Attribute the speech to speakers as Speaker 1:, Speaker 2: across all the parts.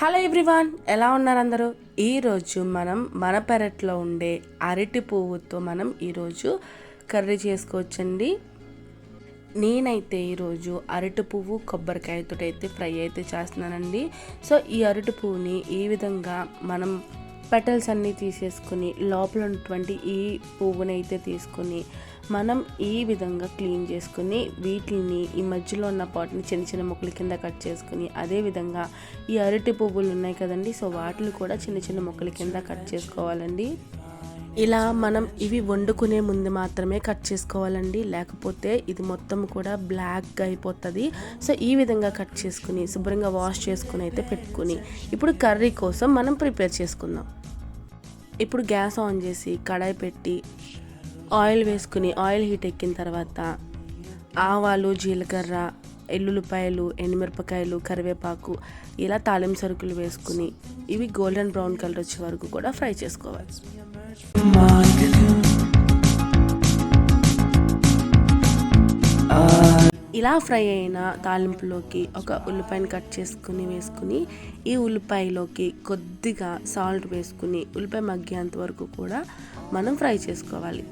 Speaker 1: Hello everyone ఎలా ఉన్నారు అందరూ? ఈరోజు మనం మన పెరట్లో ఉండే అరటి పువ్వుతో మనం ఈరోజు కర్రీ చేసుకోవచ్చండి. నేనైతే ఈరోజు అరటి పువ్వు కొబ్బరికాయతో అయితే ఫ్రై అయితే చేస్తున్నానండి. సో ఈ అరటి పువ్వుని ఈ విధంగా మనం పెటల్స్ అన్నీ తీసేసుకుని లోపల ఉన్నటువంటి ఈ పువ్వుని అయితే తీసుకుని మనం ఈ విధంగా క్లీన్ చేసుకుని వీటిని ఈ మధ్యలో ఉన్న పాట్ని చిన్న చిన్న ముక్కల కింద కట్ చేసుకుని అదేవిధంగా ఈ అరటి పువ్వులు ఉన్నాయి కదండి సో వాటిని కూడా చిన్న చిన్న ముక్కల కింద కట్ చేసుకోవాలండి. ఇలా మనం ఇవి వండుకునే ముందు మాత్రమే కట్ చేసుకోవాలండి లేకపోతే ఇది మొత్తం కూడా బ్లాక్గా అయిపోతుంది. సో ఈ విధంగా కట్ చేసుకుని శుభ్రంగా వాష్ చేసుకుని అయితే పెట్టుకుని ఇప్పుడు కర్రీ కోసం మనం ప్రిపేర్ చేసుకుందాం. ఇప్పుడు గ్యాస్ ఆన్ చేసి కడాయి పెట్టి ఆయిల్ వేసుకుని ఆయిల్ హీట్ ఎక్కిన తర్వాత ఆవాలు జీలకర్ర ఎల్లుల్లిపాయలు ఎండుమిరపకాయలు కరివేపాకు ఇలా తాలింపు సరుకులు వేసుకుని ఇవి గోల్డెన్ బ్రౌన్ కలర్ వచ్చే వరకు కూడా ఫ్రై చేసుకోవాలి. ఇలా ఫ్రై అయిన తాలింపులోకి ఒక ఉల్లిపాయను కట్ చేసుకుని వేసుకుని ఈ ఉల్లిపాయలోకి కొద్దిగా సాల్ట్ వేసుకుని ఉల్లిపాయ మగ్గేంత వరకు కూడా మనం ఫ్రై చేసుకోవాలి.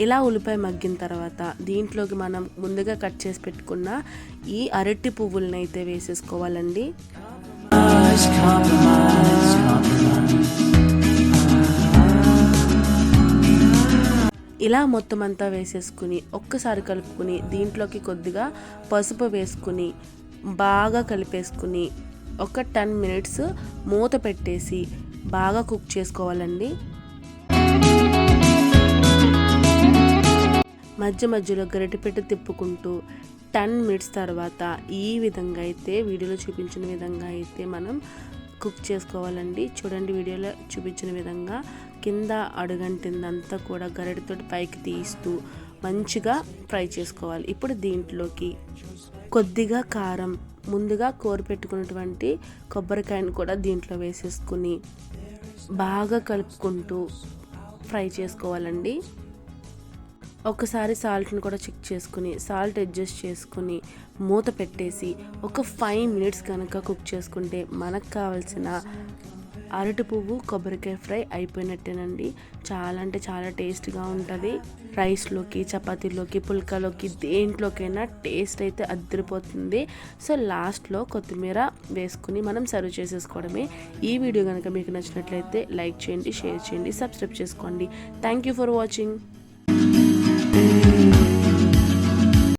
Speaker 1: ఇలా ఉల్లిపాయ మగ్గిన తర్వాత దీంట్లోకి మనం ముందుగా కట్ చేసి పెట్టుకున్న ఈ అరటి పువ్వులను అయితే వేసేసుకోవాలండి ఇలా మొత్తం అంతా వేసేసుకుని ఒక్కసారి కలుపుకుని దీంట్లోకి కొద్దిగా పసుపు వేసుకుని బాగా కలిపేసుకుని ఒక టెన్ మినిట్స్ మూత పెట్టేసి బాగా కుక్ చేసుకోవాలండి. మధ్య మధ్యలో గరిటెపెట్టి తిప్పుకుంటూ టెన్ మినిట్స్ తర్వాత ఈ విధంగా అయితే వీడియోలో చూపించిన విధంగా అయితే మనం కుక్ చేసుకోవాలండి. చూడండి వీడియోలో చూపించిన విధంగా కింద అడుగంటిందంతా కూడా గరిటెతో పైకి తీస్తూ మంచిగా ఫ్రై చేసుకోవాలి. ఇప్పుడు దీంట్లోకి కొద్దిగా కారం ముందుగా కూర పెట్టుకున్నటువంటి కొబ్బరికాయను కూడా దీంట్లో వేసేసుకుని బాగా కలుపుకుంటూ ఫ్రై చేసుకోవాలండి. ఒకసారి సాల్ట్ని కూడా చెక్ చేసుకుని సాల్ట్ అడ్జస్ట్ చేసుకుని మూత పెట్టేసి ఒక ఫైవ్ మినిట్స్ కనుక కుక్ చేసుకుంటే మనకు కావాల్సిన అరటి పువ్వు కొబ్బరికాయ ఫ్రై అయిపోయినట్టేనండి. చాలా అంటే చాలా టేస్ట్గా ఉంటుంది. రైస్లోకి చపాతీలోకి పుల్కాలోకి దేంట్లోకైనా టేస్ట్ అయితే అద్దరిపోతుంది. సో లాస్ట్లో కొత్తిమీర వేసుకుని మనం సర్వ్ చేసేసుకోవడమే. ఈ వీడియో కనుక మీకు నచ్చినట్లయితే లైక్ చేయండి షేర్ చేయండి సబ్స్క్రైబ్ చేసుకోండి. Thank you for watching.